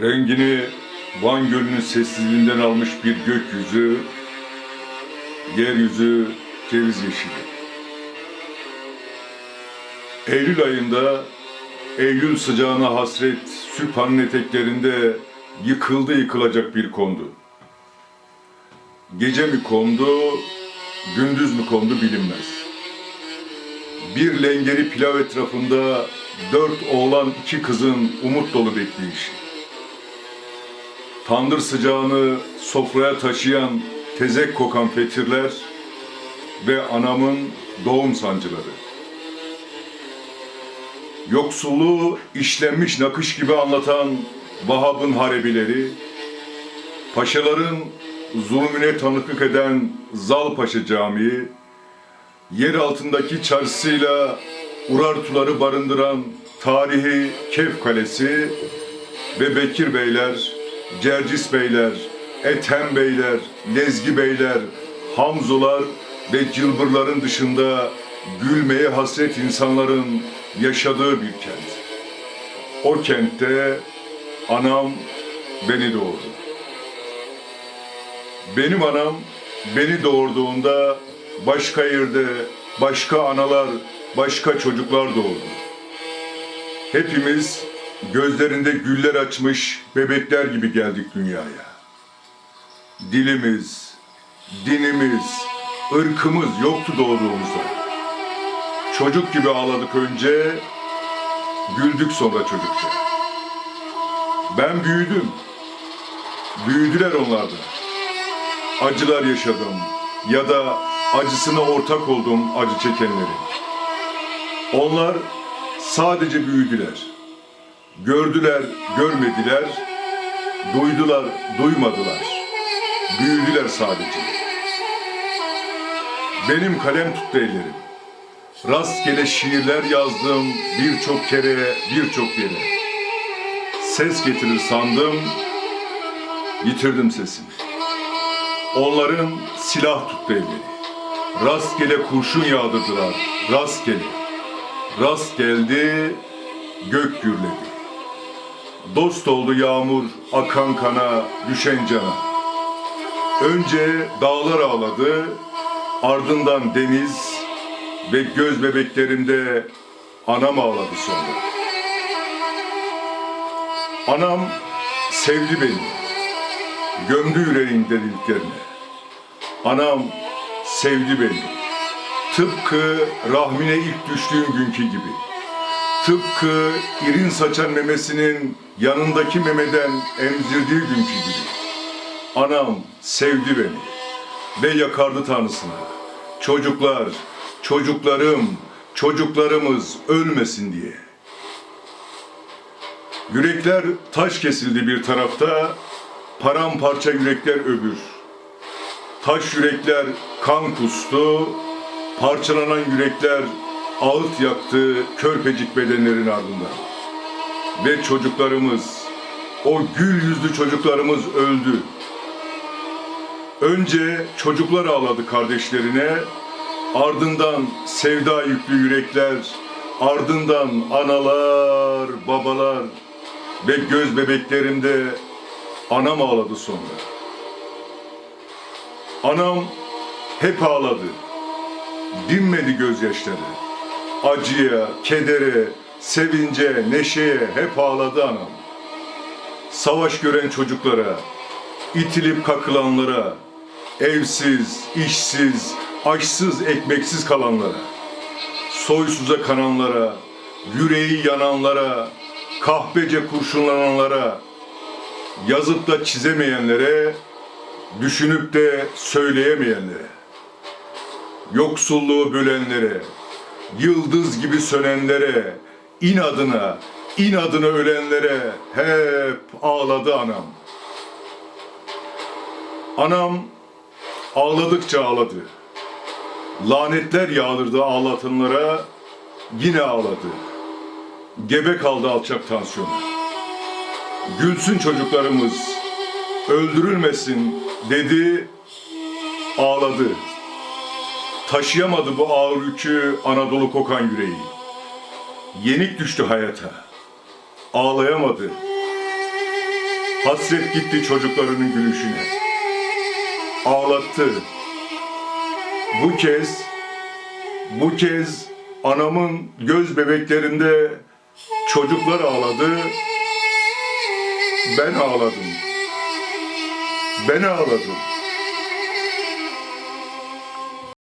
Rengini Van Gölü'nün sessizliğinden almış bir gökyüzü, yeryüzü ceviz yeşili. Eylül ayında Eylül sıcağına hasret Süphan'ın eteklerinde yıkıldı yıkılacak bir kondu. Gece mi kondu, gündüz mü kondu bilinmez. Bir lengeri pilav etrafında dört oğlan iki kızın umut dolu bekleyişi. Tandır sıcağını sofraya taşıyan tezek kokan fetirler ve anamın doğum sancıları. Yoksulluğu işlenmiş nakış gibi anlatan Vahab'ın harebileri, paşaların zulmüne tanıklık eden Zalpaşa Camii, yer altındaki çarşısıyla Urartuları barındıran tarihi Kef Kalesi ve Bekir Beyler, Cercis Beyler, Ethem Beyler, Lezgi Beyler, Hamzular ve Cılbırların dışında gülmeye hasret insanların yaşadığı bir kent. O kentte anam beni doğurdu. Benim anam beni doğurduğunda başka yerde başka analar, başka çocuklar doğurdu. Hepimiz gözlerinde güller açmış bebekler gibi geldik dünyaya. Dilimiz, dinimiz, ırkımız yoktu doğduğumuzda. Çocuk gibi ağladık önce, güldük sonra çocukça. Ben büyüdüm. Büyüdüler onlar da. Acılar yaşadım ya da acısına ortak oldum acı çekenleri. Onlar sadece büyüdüler. Gördüler, görmediler. Duydular, duymadılar. Büyüdüler sadece. Benim kalem tuttu ellerim. Rastgele şiirler yazdım birçok kere, birçok yere. Ses getirir sandım, yitirdim sesimi. Onların silah tuttu elleri. Rastgele kurşun yağdırdılar, rastgele. Rast geldi, gök gürledi. Dost oldu yağmur, akan kana, düşen cana. Önce dağlar ağladı, ardından deniz ve göz bebeklerimde anam ağladı sonra. Anam sevdi beni, gömdü yüreğin derinliklerine. Anam sevdi beni, tıpkı rahmine ilk düştüğüm günkü gibi. Tıpkı irin saçan memesinin yanındaki memeden emzirdiği günkü gibi. Anam sevdi beni ve yakardı tanrısına. Çocuklar, çocuklarım, çocuklarımız ölmesin diye. Yürekler taş kesildi bir tarafta, paramparça yürekler öbür. Taş yürekler kan kustu, parçalanan yürekler ağıt yaktı körpecik bedenlerin ardından. Ve çocuklarımız, o gül yüzlü çocuklarımız öldü. Önce çocuklar ağladı kardeşlerine, ardından sevda yüklü yürekler, ardından analar, babalar ve göz bebeklerimde anam ağladı sonra. Anam hep ağladı. Dinmedi gözyaşları. Acıya, kedere, sevince, neşeye hep ağladı anam. Savaş gören çocuklara, itilip kakılanlara, evsiz, işsiz, aşsız, ekmeksiz kalanlara, soysuza kananlara, yüreği yananlara, kahpece kurşunlananlara, yazıp da çizemeyenlere, düşünüp de söyleyemeyenlere, yoksulluğu bölenlere, yıldız gibi sönenlere, inadına, inadına ölenlere hep ağladı anam. Anam ağladıkça ağladı. Lanetler yağdırdı ağlatanlara, yine ağladı. Gebe kaldı alçak tansiyonu. Gülsün çocuklarımız, öldürülmesin dedi, ağladı. Taşıyamadı bu ağır yükü Anadolu kokan yüreği. Yenik düştü hayata. Ağlayamadı. Hasret gitti çocuklarının gülüşüne. Ağlattı. Bu kez, bu kez anamın göz bebeklerinde çocuklar ağladı. Ben ağladım. Ben ağladım.